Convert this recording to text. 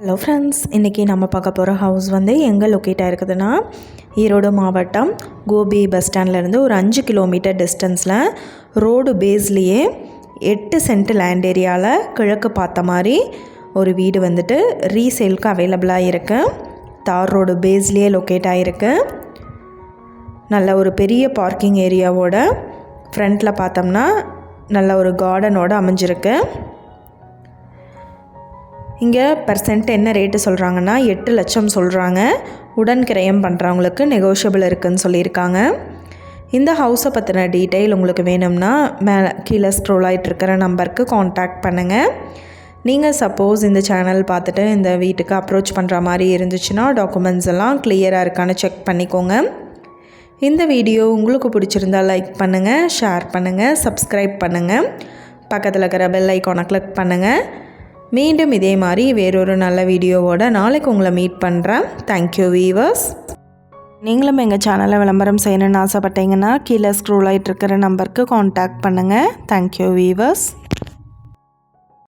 Hello friends இன்றைக்கி நம்ம பார்க்க போகிற ஹவுஸ் வந்து எங்கே லொக்கேட் ஆகிருக்குதுன்னா ஈரோடு மாவட்டம் கோபி பஸ் ஸ்டாண்ட்லேருந்து ஒரு அஞ்சு கிலோமீட்டர் டிஸ்டன்ஸில் ரோடு பேஸ்லேயே எட்டு சென்ட் லேண்ட் ஏரியாவில் கிழக்கு பார்த்த மாதிரி ஒரு வீடு வந்துட்டு ரீசேலுக்கு அவைலபிளாக இருக்குது தார் ரோடு பேஸ்லேயே லொக்கேட் ஆகிருக்கு நல்ல ஒரு பெரிய பார்க்கிங் ஏரியாவோட ஃப்ரண்ட்டில் பார்த்தோம்னா நல்ல ஒரு கார்டனோட அமைஞ்சிருக்கு. இங்கே பர்சன்ட் என்ன ரேட்டு சொல்கிறாங்கன்னா எட்டு லட்சம் சொல்கிறாங்க உடன் கிரயம் பண்ணுறவங்களுக்கு நெகோஷியபிள் இருக்குதுன்னு சொல்லியிருக்காங்க. இந்த ஹவுஸை பற்றின டீட்டெயில் உங்களுக்கு வேணும்னா மேலே கீழே ஸ்க்ரோல் ஆகிட்டு இருக்கிற நம்பருக்கு காண்டாக்ட் பண்ணுங்கள் நீங்கள் சப்போஸ் இந்த சேனல் பார்த்துட்டு இந்த வீட்டுக்கு அப்ரோச் பண்ணுற மாதிரி இருந்துச்சுன்னா டாக்குமெண்ட்ஸ் எல்லாம் கிளியராக இருக்கான்னு செக் பண்ணிக்கோங்க. இந்த வீடியோ உங்களுக்கு பிடிச்சிருந்தா லைக் பண்ணுங்கள் ஷேர் பண்ணுங்கள் சப்ஸ்கிரைப் பண்ணுங்கள் பக்கத்தில் இருக்கிற பெல் ஐக்கானை கிளிக் பண்ணுங்கள் மீண்டும் இதே மாதிரி வேறொரு நல்ல வீடியோவோட நாளைக்கு உங்களை மீட் பண்ணுறேன் தேங்க்யூ வீவர்ஸ் நீங்களும் எங்கள் சேனலை விளம்பரம் செய்யணும்னு ஆசைப்பட்டீங்கன்னா கீழே ஸ்க்ரோல் ஆகிட்டு இருக்கிற நம்பருக்கு காண்டாக்ட் பண்ணுங்கள் தேங்க்யூ வீவர்ஸ்